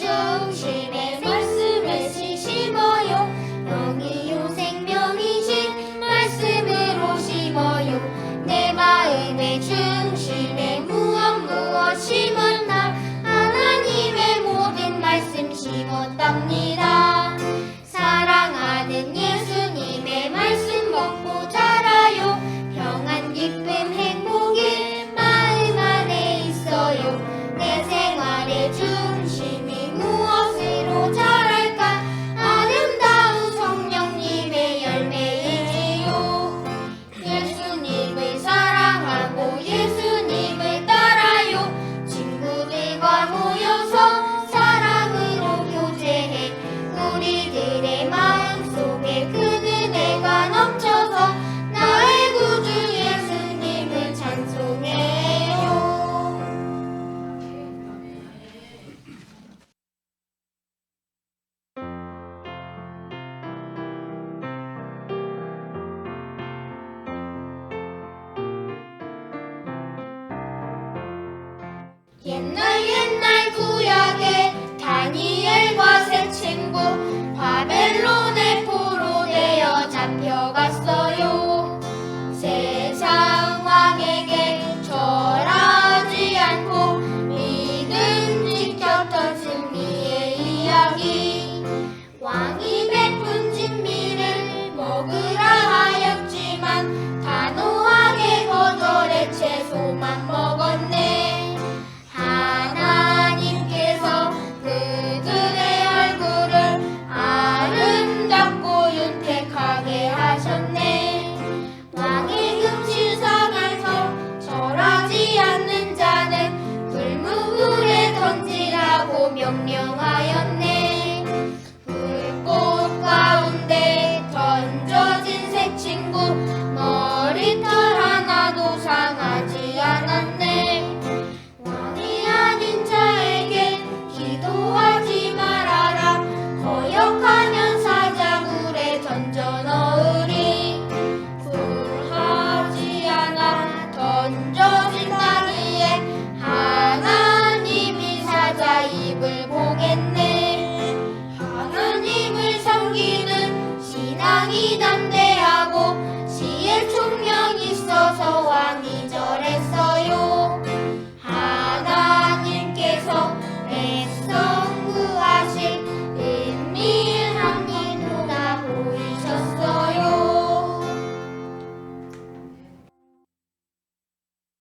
중심에 말씀을 씨 심어요. 영이요 생명이신 말씀으로 심어요. 내 마음의 중심에 무엇 무엇 심은 날 하나님의 모든 말씀 심었답니다. 사랑하는 예수님의 말씀 먹고 자라요. 평안 기쁨 행복이 마음 안에 있어요. 내 생활의 주 이야기 왕이 베푼 진미를 먹으라 하였지만 단호하게 거절해 채소만 먹었네. 하나님께서 그들의 얼굴을 아름답고 윤택하게 하셨네. 왕의 금실상에서 절하지 않는 자는 불무불에 던지라고 명령하